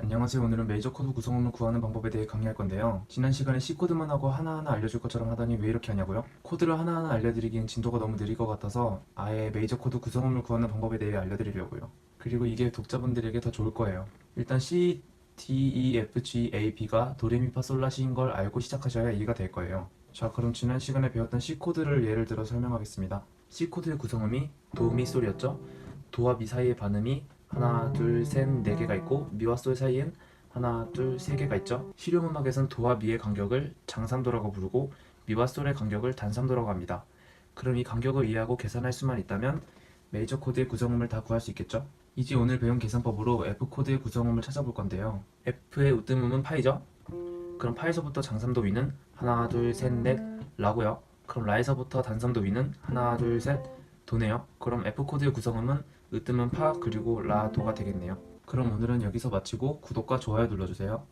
안녕하세요. 오늘은 메이저 코드 구성원을 구하는 방법에 대해 강의할 건데요. 지난 시간에 C 코드만 하고 하나하나 알려줄 것처럼 하더니 왜 이렇게 하냐고요? 코드를 하나하나 알려드리기엔 진도가 너무 느릴 것 같아서 아예 메이저 코드 구성원을 구하는 방법에 대해 알려드리려고요. 그리고 이게 독자분들에게 더 좋을 거예요. 일단 C, D, E, F, G, A, B가 도레미파솔라시인 걸 알고 시작하셔야 이해가 될 거예요. 자, 그럼 지난 시간에 배웠던 C 코드를 예를 들어 설명하겠습니다. C 코드의 구성음이 도, 미, 솔이었죠? 도와 미 사이의 반음이 하나, 둘, 셋, 네 개가 있고 미와 솔 사이엔 하나, 둘, 세 개가 있죠. 실용 음악에선 도와 미의 간격을 장삼도라고 부르고 미와 솔의 간격을 단삼도라고 합니다. 그럼 이 간격을 이해하고 계산할 수만 있다면 메이저 코드의 구성음을 다 구할 수 있겠죠? 이제 오늘 배운 계산법으로 F 코드의 구성음을 찾아볼 건데요. F의 으뜸음은 파이죠? 그럼 파에서부터 장삼도 위는 하나, 둘, 셋, 넷 라고요. 그럼 라에서부터 단삼도 위는 하나, 둘, 셋 도네요. 그럼 F 코드의 구성음은 으뜸은 파 그리고 라 도가 되겠네요. 그럼 오늘은 여기서 마치고 구독과 좋아요 눌러주세요.